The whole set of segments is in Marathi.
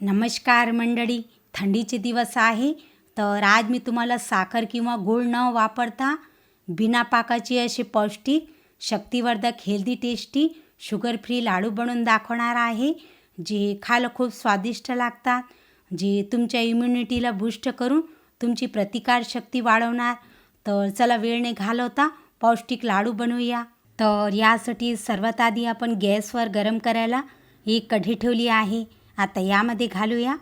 नमस्कार मंडळी. थंडीचे दिवस आहे. तर आज मी तुम्हाला साखर किंवा गूळ न वापरता बिना पाकाची असे पौष्टिक शक्तिवर्धक healthy tasty sugar free laddu बनवून दाखवणार आहे जे खायला खूप स्वादिष्ट लागतात जे तुमच्या इम्युनिटीला बूस्ट करून तुमची प्रतिकारशक्ती वाढवणार. तर चला वेळ नाही घालवता पौष्टिक लाडू बनवूया. तर यासाठी सर्वात आधी आपण गॅसवर गरम करायला एक कढी ठेवली आहे. आता यामध्ये घालूया.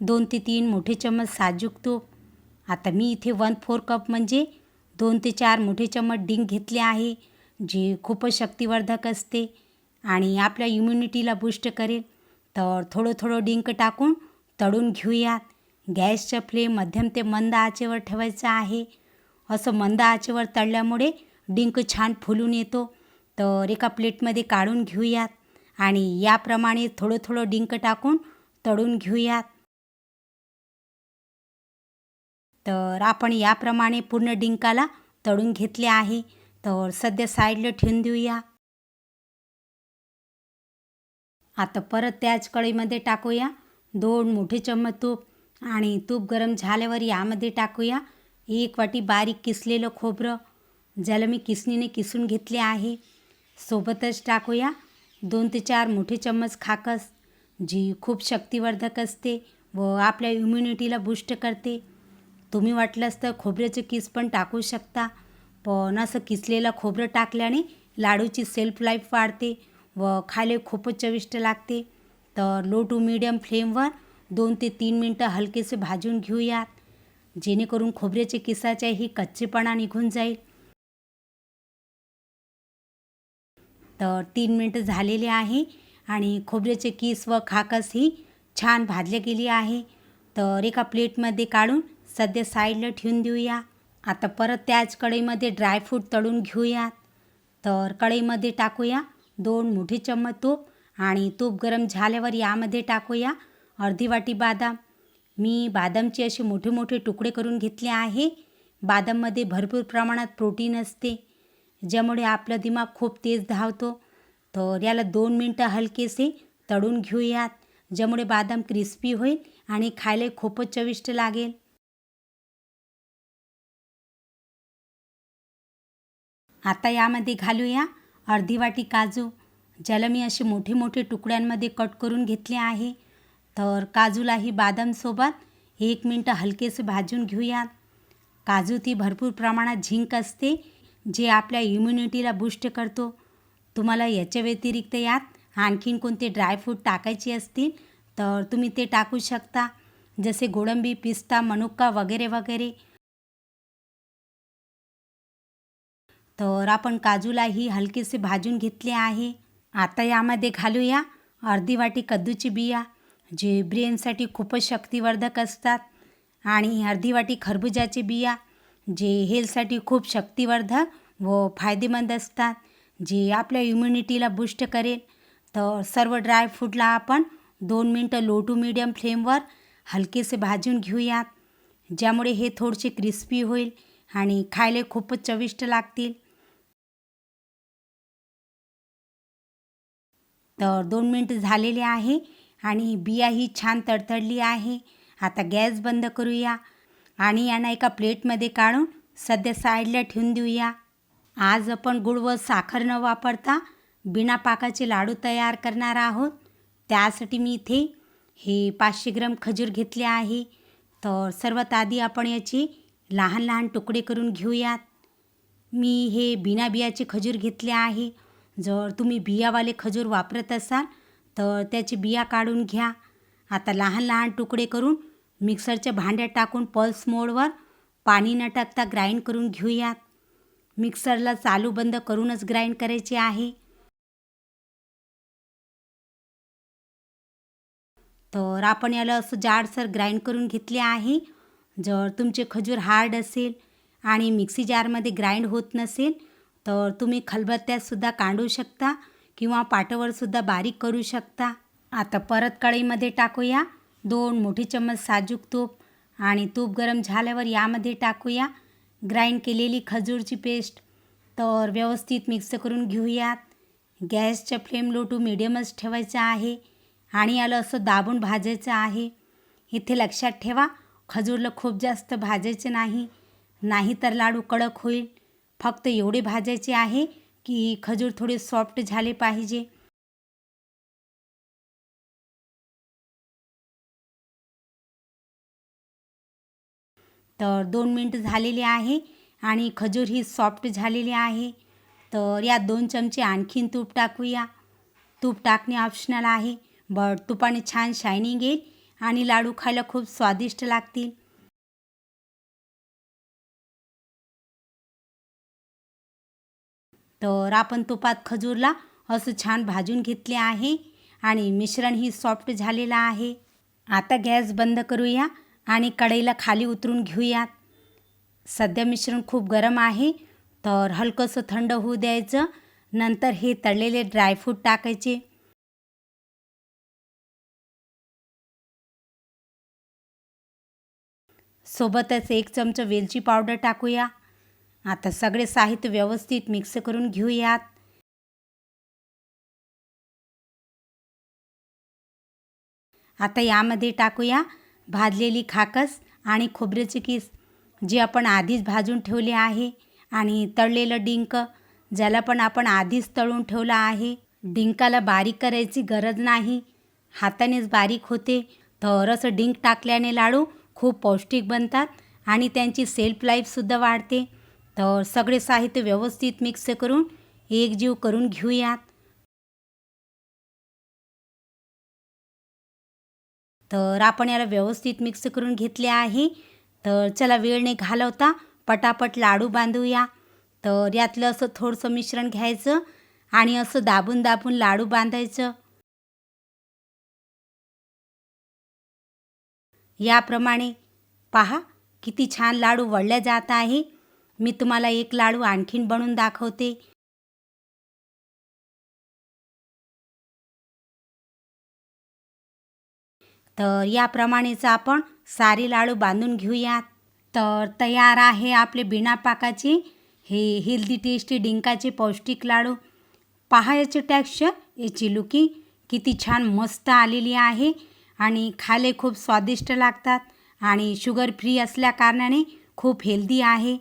दोन ते तीन मोठे चम्मच साजूक तूप. आता मी इथे वन फोर कप म्हणजे दोन ते चार मोठे चम्मच डिंक घेतले आहे जे खूपच शक्तिवर्धक असते आणि आपल्या इम्युनिटीला बूस्ट करेल. तर थोडं थोडं डिंक टाकून तळून घेऊयात. गॅसच्या फ्लेम मध्यम ते मंद आचेवर ठेवायचं आहे. असं मंद आचेवर तळल्यामुळे डिंक छान फुलून येतो. तर एका प्लेटमध्ये काढून घेऊयात. आणि याप्रमाणे थोडं थोडं डिंक टाकून तळून घेऊयात. तर आपण याप्रमाणे पूर्ण डिंकाला तळून घेतले आहे. तर सध्या साईडला ठेवून देऊया. आता परत त्याच कढईमध्ये टाकूया. दोन मोठे चम्मच तूप आणि तूप गरम झाल्यावर यामध्ये टाकूया. एक वाटी बारीक किसलेलं खोबरं. ज्याला मी किसणीने किसून घेतले आहे. सोबतच टाकूया. दोन ते चार मोठे चम्मच खाकस. जी खूप शक्तिवर्धक असते व आपल्या इम्युनिटीला बूस्ट करते. तुम्ही वाटलंच तर खोबऱ्याचं किस पण टाकू शकता पण असं किसलेलं खोबरं टाकल्याने लाडूची सेल्फ लाईफ वाढते व खायला खूपच चविष्ट लागते. तर लो टू मीडियम फ्लेमवर दोन ते तीन मिनटं हलकेसे भाजून घेऊयात. जेणेकरून खोबऱ्याचे किसाच्याही कच्चेपणा निघून जाईल. तर तीन मिनटं झालेले आहे आणि खोबऱ्याचे किस व खाकस ही छान भाजले गेली आहे. तर एका प्लेटमध्ये काढून सध्या साईडला ठेवून देऊया. आता परत त्याच कढईमध्ये ड्रायफ्रूट तळून घेऊयात. तर कढईमध्ये टाकूया दोन मोठे चम्मच तूप आणि तूप गरम झाल्यावर यामध्ये टाकूया अर्धी वाटी बादाम. मी बादामचे असे मोठे मोठे तुकडे करून घेतले आहे. बादाममध्ये भरपूर प्रमाणात प्रोटीन असते. ज्यामुळे आपला दिमाग खूप तेज धावतो. तर याला दोन मिनटं हलकेसे तळून घेऊयात ज्यामुळे बादाम क्रिस्पी होईल आणि खायला खूपच चविष्ट लागेल. आता यामध्ये घालूया अर्धी वाटी काजू ज्याला मी असे मोठे मोठे तुकड्यांमध्ये कट करून घेतले आहे. तर काजूलाही बादामसोबत एक मिनटं हलकेसे भाजून घेऊयात. काजू ती भरपूर प्रमाणात झिंक असते जे आपल्या इम्युनिटीला बूस्ट करतो. तुम्हाला याच्या व्यतिरिक्त यात आणखीन कोणते ड्रायफ्रूट टाकायचे असतील तर तुम्ही ते टाकू शकता. जसे गोडंबी पिस्ता मनुक्का वगैरे वगैरे. तर आपण काजूलाही हलकेसे भाजून घेतले आहे. आता यामध्ये घालूया अर्धी वाटी कद्दूची बिया जे ब्रेनसाठी खूपच शक्तिवर्धक असतात. आणि अर्धी वाटी खरबुजाचे बिया जे हेल्थसाठी खूप शक्तिवर्धक व फायदेमंद असतात. जे आपल्या इम्युनिटीला बूस्ट करेल. तर सर्व ड्रायफ्रूटला आपण दोन मिनटं लो टू मीडियम फ्लेमवर हलकेसे भाजून घेऊयात. ज्यामुळे हे थोडेसे क्रिस्पी होईल आणि खायला खूपच चविष्ट लागतील. तर दोन मिनटं झालेले आहे आणि बिया ही छान तडतडली आहे. आता गॅस बंद करूया. आणि यांना एका प्लेटमध्ये काढून सध्या साईडला ठेवून देऊया. आज आपण गुळ व साखर न वापरता बिना पाकाचे लाडू तयार करणार आहोत. त्यासाठी मी इथे हे पाचशे ग्रॅम खजूर घेतले आहे. तर सर्वात आधी आपण याचे लहान लहान तुकडे करून घेऊयात. मी हे बिना बियाचे खजूर घेतले आहे. जर तुम्ही बियावाले खजूर वापरत असाल तर त्याचे बिया काढून घ्या. आता लहान लहान तुकडे करून मिक्सरच्या भांड्यात टाकून पल्स मोडवर पाणी न टाकता ग्राइंड करून घेऊयात. मिक्सरला चालू बंद करूनच ग्राइंड करायचे आहे. तर आपण याला असं जाडसर ग्राइंड करून घेतले आहे. जर तुमचे खजूर हार्ड असेल आणि मिक्सी जारमध्ये ग्राइंड होत नसेल तर तुम्ही खलबत्त्यातसुद्धा काढू शकता किंवा पाटावरसुद्धा बारीक करू शकता. आता परत कढईमध्ये टाकूया. दोन मोठे चम्मच साजूक तूप आणि तूप गरम झाल्यावर यामध्ये टाकूया. ग्राइंड केलेली खजूरची पेस्ट तर व्यवस्थित मिक्स करून घेऊयात. गॅसच्या फ्लेम लो टू मिडियमच ठेवायचा आहे आणि याला असं दाबून भाजायचं आहे. इथे लक्षात ठेवा खजूरला खूप जास्त भाजायचे नाही. नाही तर लाडू कडक होईल. फक्त एवढे भाजायचे आहे की खजूर थोडे सॉफ्ट झाले पाहिजे. तर दोन मिनटं झालेले आहे आणि खजूर ही सॉफ्ट झालेली आहे. तर यात दोन चमचे आणखीन तूप टाकूया. तूप टाकणे ऑप्शनल आहे. बट तुपाने छान शायनिंग येईल आणि लाडू खायला खूप स्वादिष्ट लागतील. तर आपण तुपात खजूरला असं छान भाजून घेतले आहे आणि मिश्रण ही सॉफ्ट झालेलं आहे. आता गॅस बंद करूया. आणि कढईला खाली उतरून घेऊयात. सध्या मिश्रण खूप गरम आहे तर हलकंसं थंड होऊ द्यायचं. नंतर हे तळलेले ड्रायफ्रूट टाकायचे. सोबतच एक चमचा वेलची पावडर टाकूया. आता सगळे साहित्य व्यवस्थित मिक्स करून घेऊयात. आता यामध्ये टाकूया भाजलेली खाकस आणि खोबऱ्याची किस जी आपण आधीच भाजून ठेवले आहे आणि तळलेलं डिंक ज्याला पण आपण आधीच तळून ठेवलं आहे. डिंकाला बारीक करायची गरज नाही. हातानेच बारीक होते तर असं डिंक टाकल्याने लाडू खूप पौष्टिक बनतात आणि त्यांची सेल्फ लाईफसुद्धा वाढते. तर सगळे साहित्य व्यवस्थित मिक्स करून एकजीव करून घेऊयात. तर आपण याला व्यवस्थित मिक्स करून घेतले आहे. तर चला वेळ नाही घालवता. पटापट लाडू बांधूया. तर यातलं असं थोडंसं मिश्रण घ्यायचं आणि असं दाबून दाबून लाडू बांधायचं. याप्रमाणे पहा किती छान लाडू वळल्या जात आहे. मी तुम्हाला एक लाडू आणखीन बनवून दाखवते. तर याप्रमाणेच आपण सारे लाडू बांधून घेऊयात. तर तयार आहे आपले बिना पाकाचे हे हेल्दी टेस्टी डिंकाचे पौष्टिक लाडू. पहा याचे टॅक्स्चर याची लुकी किती छान मस्त आलेली आहे आणि खाले खूप स्वादिष्ट लागतात आणि शुगर फ्री असल्या कारणाने खूप हेल्दी आहे.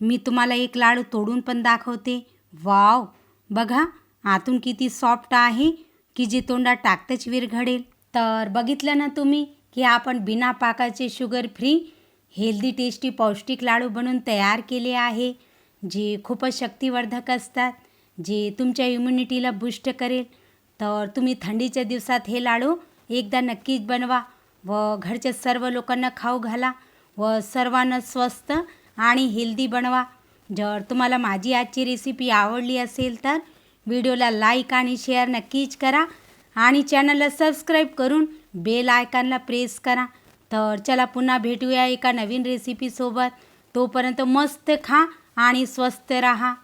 मी तुम्हाला एक लाडू तोडून पण दाखवते. वाव! बघा आतून किती सॉफ्ट आहे की जे तोंडात टाकतच विरघडेल तर बघितलं ना तुम्ही की आपण बिना पाकाचे शुगर फ्री हेल्दी टेस्टी पौष्टिक लाडू बनवून तयार केले आहे जे खूपच शक्तिवर्धक असतात जे तुमच्या इम्युनिटीला बूस्ट करेल. तर तुम्ही थंडीच्या दिवसात हे लाडू एकदा नक्कीच बनवा व घरच्या सर्व लोकांना खाऊ घाला व सर्वांना स्वस्त आणि हेल्दी बनवा. जर तुम्हाला माझी आजची रेसिपी आवडली असेल तर व्हिडिओला लाईक आणि शेअर नक्कीच करा. आणि चॅनलला सबस्क्राईब करून बेल आयकॉनला प्रेस करा. तर चला पुन्हा भेटूया एका नवीन रेसिपीसोबत तोपर्यंत मस्त खा आणि स्वस्त रहा.